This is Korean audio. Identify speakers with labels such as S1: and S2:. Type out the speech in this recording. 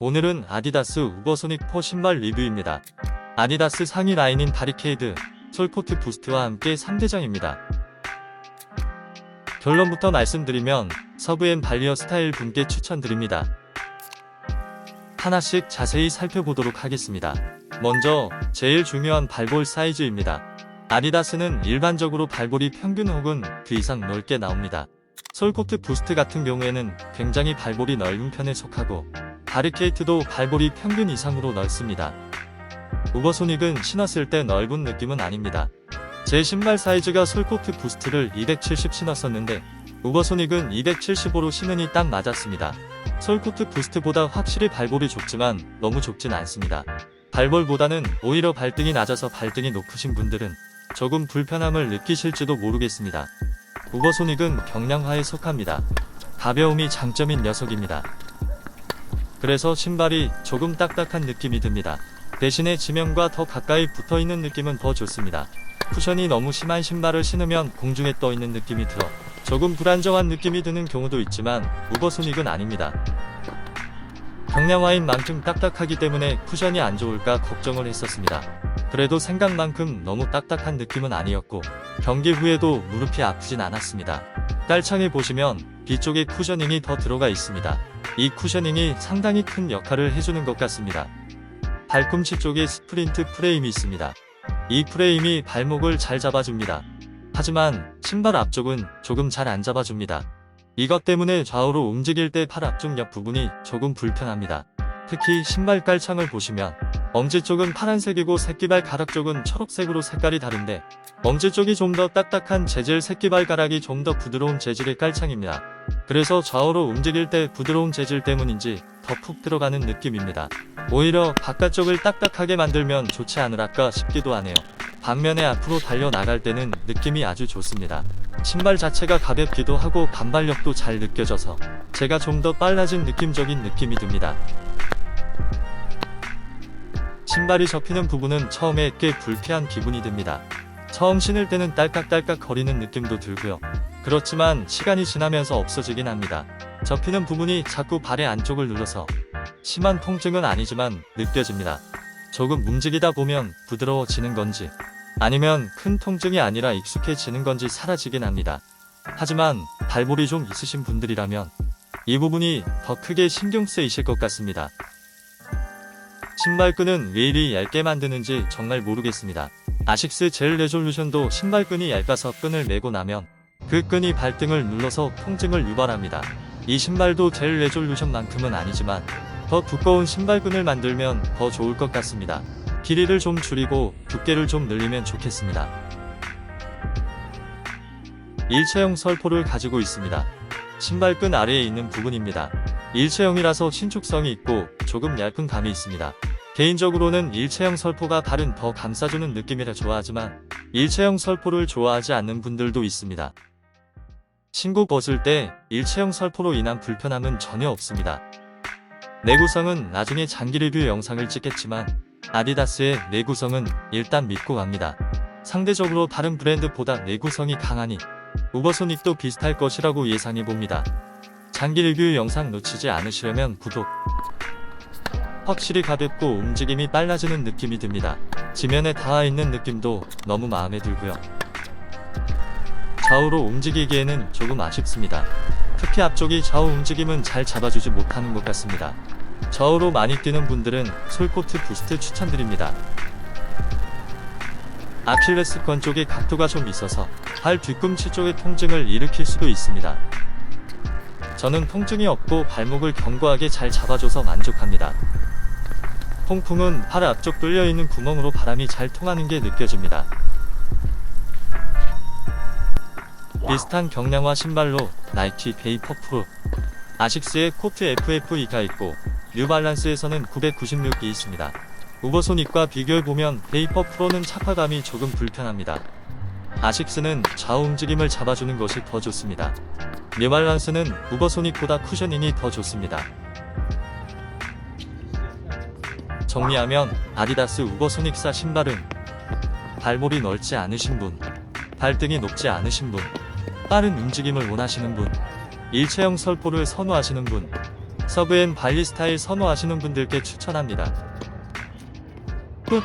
S1: 오늘은 아디다스 우버소닉 4 신발 리뷰입니다. 아디다스 상위 라인인 바리케이드, 솔코트 부스트와 함께 3대장입니다. 결론부터 말씀드리면 서브앤 발리어 스타일 분께 추천드립니다. 하나씩 자세히 살펴보도록 하겠습니다. 먼저 제일 중요한 발볼 사이즈입니다. 아디다스는 일반적으로 발볼이 평균 혹은 그 이상 넓게 나옵니다. 솔코트 부스트 같은 경우에는 굉장히 발볼이 넓은 편에 속하고 바리케이트도 발볼이 평균 이상으로 넓습니다. 우버소닉은 신었을 때 넓은 느낌은 아닙니다. 제 신발 사이즈가 솔코트 부스트를 270 신었었는데 우버소닉은 275로 신으니 딱 맞았습니다. 솔코트 부스트보다 확실히 발볼이 좁지만 너무 좁진 않습니다. 발볼보다는 오히려 발등이 낮아서 발등이 높으신 분들은 조금 불편함을 느끼실지도 모르겠습니다. 우버소닉은 경량화에 속합니다. 가벼움이 장점인 녀석입니다. 그래서 신발이 조금 딱딱한 느낌이 듭니다. 대신에 지면과 더 가까이 붙어 있는 느낌은 더 좋습니다. 쿠션이 너무 심한 신발을 신으면 공중에 떠 있는 느낌이 들어 조금 불안정한 느낌이 드는 경우도 있지만 우버소닉은 아닙니다. 경량화인 만큼 딱딱하기 때문에 쿠션이 안 좋을까 걱정을 했었습니다. 그래도 생각만큼 너무 딱딱한 느낌은 아니었고 경기 후에도 무릎이 아프진 않았습니다. 깔창에 보시면 뒤쪽에 쿠셔닝이 더 들어가 있습니다. 이 쿠셔닝이 상당히 큰 역할을 해주는 것 같습니다. 발꿈치 쪽에 스프린트 프레임이 있습니다. 이 프레임이 발목을 잘 잡아줍니다. 하지만 신발 앞쪽은 조금 잘 안 잡아줍니다. 이것 때문에 좌우로 움직일 때 팔 앞쪽 옆 부분이 조금 불편합니다. 특히 신발 깔창을 보시면 엄지 쪽은 파란색이고 새끼발 가락 쪽은 초록색으로 색깔이 다른데 엄지 쪽이 좀 더 딱딱한 재질 새끼발 가락이 좀 더 부드러운 재질의 깔창입니다. 그래서 좌우로 움직일 때 부드러운 재질 때문인지 더 푹 들어가는 느낌입니다. 오히려 바깥쪽을 딱딱하게 만들면 좋지 않을까 싶기도 하네요. 반면에 앞으로 달려 나갈 때는 느낌이 아주 좋습니다. 신발 자체가 가볍기도 하고 반발력도 잘 느껴져서 제가 좀 더 빨라진 느낌적인 느낌이 듭니다. 신발이 접히는 부분은 처음에 꽤 불쾌한 기분이 듭니다. 처음 신을 때는 딸깍딸깍 거리는 느낌도 들고요. 그렇지만 시간이 지나면서 없어지긴 합니다. 접히는 부분이 자꾸 발의 안쪽을 눌러서 심한 통증은 아니지만 느껴집니다. 조금 움직이다 보면 부드러워지는 건지 아니면 큰 통증이 아니라 익숙해지는 건지 사라지긴 합니다. 하지만 발볼이 좀 있으신 분들이라면 이 부분이 더 크게 신경 쓰이실 것 같습니다. 신발끈은 왜 이리 얇게 만드는지 정말 모르겠습니다. 아식스 젤 레졸루션도 신발끈이 얇아서 끈을 매고 나면 그 끈이 발등을 눌러서 통증을 유발합니다. 이 신발도 젤 레졸루션만큼은 아니지만 더 두꺼운 신발끈을 만들면 더 좋을 것 같습니다. 길이를 좀 줄이고 두께를 좀 늘리면 좋겠습니다. 일체형 설포를 가지고 있습니다. 신발끈 아래에 있는 부분입니다. 일체형이라서 신축성이 있고 조금 얇은 감이 있습니다. 개인적으로는 일체형 설포가 발은 더 감싸주는 느낌이라 좋아하지만 일체형 설포를 좋아하지 않는 분들도 있습니다. 신고 벗을 때 일체형 설포로 인한 불편함은 전혀 없습니다. 내구성은 나중에 장기 리뷰 영상을 찍겠지만 아디다스의 내구성은 일단 믿고 갑니다. 상대적으로 다른 브랜드보다 내구성이 강하니 우버소닉도 비슷할 것이라고 예상해 봅니다. 장기 리뷰 영상 놓치지 않으시려면 구독. 확실히 가볍고 움직임이 빨라지는 느낌이 듭니다. 지면에 닿아 있는 느낌도 너무 마음에 들고요. 좌우로 움직이기에는 조금 아쉽습니다. 특히 앞쪽이 좌우 움직임은 잘 잡아주지 못하는 것 같습니다. 좌우로 많이 뛰는 분들은 솔코트 부스트 추천드립니다. 아킬레스건 쪽에 각도가 좀 있어서 발 뒤꿈치 쪽의 통증을 일으킬 수도 있습니다. 저는 통증이 없고 발목을 견고하게 잘 잡아줘서 만족합니다. 통풍은 팔 앞쪽 뚫려있는 구멍으로 바람이 잘 통하는 게 느껴집니다. 비슷한 경량화 신발로 나이키 베이퍼 프로, 아식스의 코트 FF2가 있고 뉴발란스에서는 996이 있습니다. 우버소닉과 비교해보면 베이퍼 프로는 착화감이 조금 불편합니다. 아식스는 좌우 움직임을 잡아주는 것이 더 좋습니다. 뉴발란스는 우버 소닉보다 쿠셔닝이 더 좋습니다. 정리하면 아디다스 우버 소닉사 신발은 발볼이 넓지 않으신 분, 발등이 높지 않으신 분, 빠른 움직임을 원하시는 분, 일체형 설포를 선호하시는 분, 서브앤 발리 스타일 선호하시는 분들께 추천합니다.
S2: 끝.